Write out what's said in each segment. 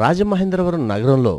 రాజమహేంద్రవరం నగరంలో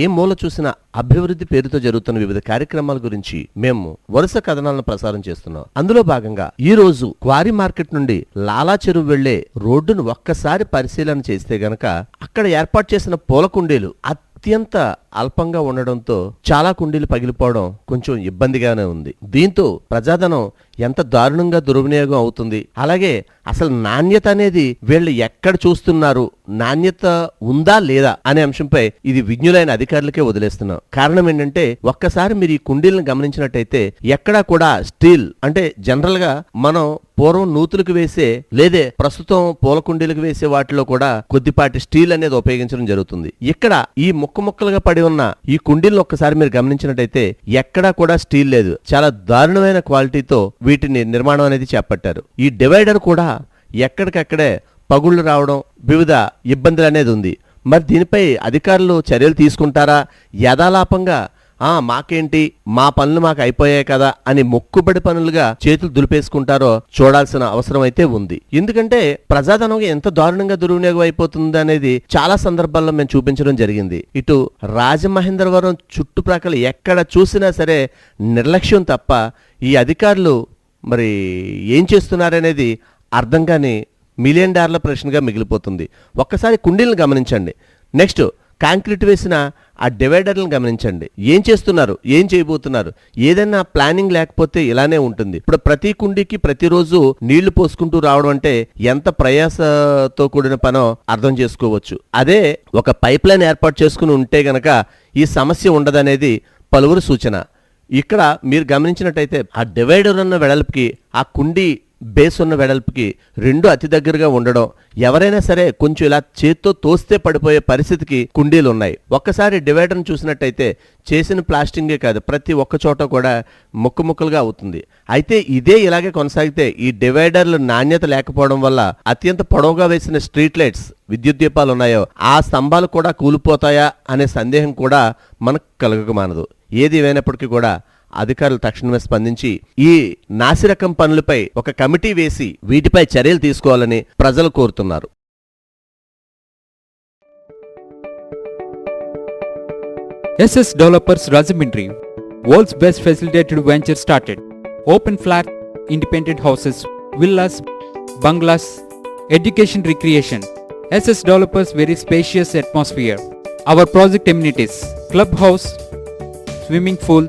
ఏ మూల చూసినా అభివృద్ధి పేరుతో జరుగుతున్న వివిధ కార్యక్రమాల గురించి మేము వరుస కథనాలను ప్రసారం చేస్తున్నాం. అందులో భాగంగా ఈ రోజు క్వారీ మార్కెట్ నుండి లాలా చెరువు వెళ్ళే రోడ్డును ఒక్కసారి పరిశీలన చేస్తే గనక అక్కడ ఏర్పాటు చేసిన పూల కుండీలు అత్యంత అల్పంగా ఉండడంతో చాలా కుండీలు పగిలిపోవడం కొంచెం ఇబ్బందిగానే ఉంది. దీంతో ప్రజాధనం ఎంత దారుణంగా దుర్వినియోగం అవుతుంది? అలాగే అసలు నాణ్యత అనేది వీళ్ళు ఎక్కడ చూస్తున్నారు? నాణ్యత ఉందా లేదా అనే అంశంపై ఇది విజ్ఞులైన అధికారులకే వదిలేస్తున్నాం. కారణం ఏంటంటే ఒక్కసారి మీరు ఈ కుండీలను గమనించినట్టయితే ఎక్కడా కూడా స్టీల్ అంటే జనరల్గా మనం పూర్వం నూతులకు వేసే లేదే ప్రస్తుతం పూల కుండీలకు వేసే వాటిలో కూడా కొద్దిపాటి స్టీల్ అనేది ఉపయోగించడం జరుగుతుంది. ఇక్కడ ఈ ముక్క ముక్కలుగా పడి ఉన్న ఈ కుండీలను ఒక్కసారి మీరు గమనించినట్టయితే ఎక్కడా కూడా స్టీల్ లేదు. చాలా దారుణమైన క్వాలిటీతో వీటిని నిర్మాణం అనేది చేపట్టారు. ఈ డివైడర్ కూడా ఎక్కడికక్కడే పగుళ్ళు రావడం వివిధ ఇబ్బందులు అనేది ఉంది. మరి దీనిపై అధికారులు చర్యలు తీసుకుంటారా? యథాలాపంగా ఆ మాకేంటి? మా పనులు మాకు అయిపోయాయి కదా అని మొక్కుబడి పనులుగా చేతులు దులిపేసుకుంటారో చూడాల్సిన అవసరం అయితే ఉంది. ఎందుకంటే ప్రజాధనం ఎంత దారుణంగా దుర్వినియోగం అయిపోతుంది అనేది చాలా సందర్భాల్లో మేము చూపించడం జరిగింది. ఇటు రాజమహేంద్రవరం చుట్టుప్రక్కల ఎక్కడ చూసినా సరే నిర్లక్ష్యం తప్ప ఈ అధికారులు మరి ఏం చేస్తున్నారనేది అర్థం కాని మిలియన్ డాలర్ల ప్రశ్నగా మిగిలిపోతుంది. ఒక్కసారి కుండీలను గమనించండి. నెక్స్ట్ కాంక్రీట్ వేసిన ఆ డివైడర్లను గమనించండి. ఏం చేస్తున్నారు? ఏం చేయబోతున్నారు? ఏదైనా ప్లానింగ్ లేకపోతే ఇలానే ఉంటుంది. ఇప్పుడు ప్రతి కుండీకి ప్రతిరోజు నీళ్ళు పోసుకుంటూ రావడం అంటే ఎంత ప్రయాసతో కూడిన పనో అర్థం చేసుకోవచ్చు. అదే ఒక పైప్ లైన్ ఏర్పాటు చేసుకుని ఉంటే గనక ఈ సమస్య ఉండదనేది పలువురు సూచన. ఇక్కడ మీరు గమనించినట్టయితే ఆ డివైడర్ ఉన్న వెడల్పుకి ఆ కుండీ బేస్ ఉన్న వెడల్పుకి రెండు అతి దగ్గరగా ఉండడం ఎవరైనా సరే కొంచెం ఇలా చేత్తో తోస్తే పడిపోయే పరిస్థితికి కుండీలు ఉన్నాయి ఒక్కసారి డివైడర్ను చూసినట్టయితే చేసిన ప్లాస్టింగే కాదు ప్రతి ఒక్క చోట కూడా ముక్కు ముక్కలుగా అవుతుంది. అయితే ఇదే ఇలాగే కొనసాగితే ఈ డివైడర్లు నాణ్యత లేకపోవడం వల్ల అత్యంత పొడవుగా వేసిన స్ట్రీట్ లైట్స్ విద్యుత్ దీపాలు ఉన్నాయో ఆ స్తంభాలు కూడా కూలిపోతాయా అనే సందేహం కూడా మనకు కలగకమానదు ఏది ఏమైనప్పటికీ కూడా అధికారులు తక్షణమే స్పందించి ఈ నాసిరకం పనులపై ఒక కమిటీ వేసి వీటిపై చర్యలు తీసుకోవాలని ప్రజలు కోరుతున్నారు S S developers Rajahmundry world's best facilitated venture started open flat independent houses villas bungalows education recreation S S developers very spacious atmosphere our project amenities club house swimming pool